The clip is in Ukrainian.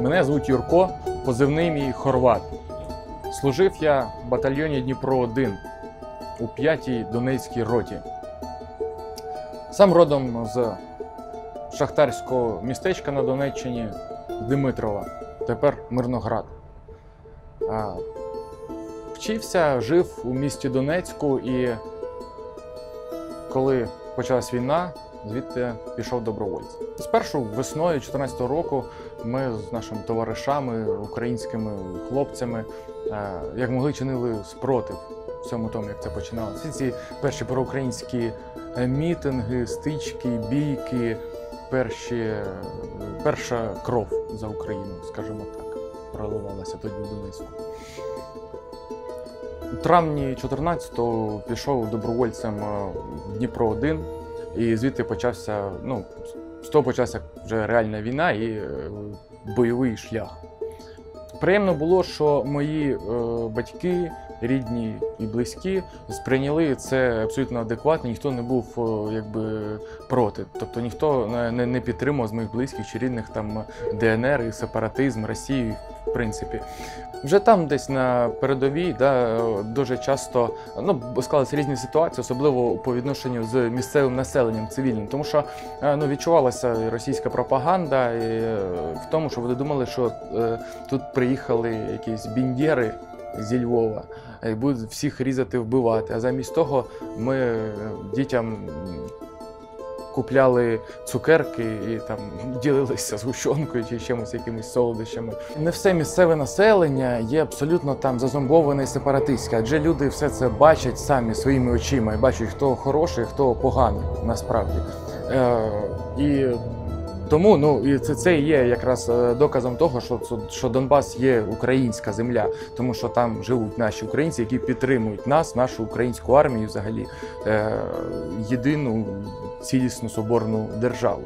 Мене звуть Юрко, позивний мій Хорват. Служив я в батальйоні Дніпро 1 у 5-й Донецькій роті. Сам родом з шахтарського містечка на Донеччині Димитрова, тепер Мирноград. Вчився, жив у місті Донецьку і коли почалась війна, звідти пішов добровольцем. Спершу весною 2014 року ми з нашими товаришами, українськими хлопцями, е, як могли чинили спротив всьому тому, як це починалося. Всі ці перші проукраїнські е, мітинги, стички, бійки, перші, е, перша кров за Україну, скажімо так, проливалася тоді Донецьку. У травні 14-го пішов добровольцем в Дніпро 1 і звідти почався, ну, з того почався вже реальна війна і е, бойовий шлях. Приємно було, що мої е, батьки, рідні і близькі, сприйняли це абсолютно адекватно, ніхто не був е, якби проти. Тобто ніхто не, не- підтримав з моїх близьких чи рідних там ДНР і сепаратизм, Росію, в принципі. Вже там, десь на передовій, да, дуже часто ну, склалися різні ситуації, особливо по відношенню з місцевим населенням цивільним, тому що е, ну, відчувалася російська пропаганда і, е, в тому, що вони думали, що е, тут приїхали якісь біндєри зі Львова і будуть всіх різати, вбивати. А замість того ми е, дітям купляли цукерки і там ділилися згущенкою чи чимось, якимись солодощами. Не все місцеве населення є абсолютно там зазомбоване і сепаратистське, адже люди все це бачать самі своїми очима і бачать, хто хороший, хто поганий насправді. Е, і тому ну і це, це є якраз е, доказом того, що, що- Донбас є українська земля, тому що там живуть наші українці, які підтримують нас, нашу українську армію, взагалі е, єдину цілісну соборну державу.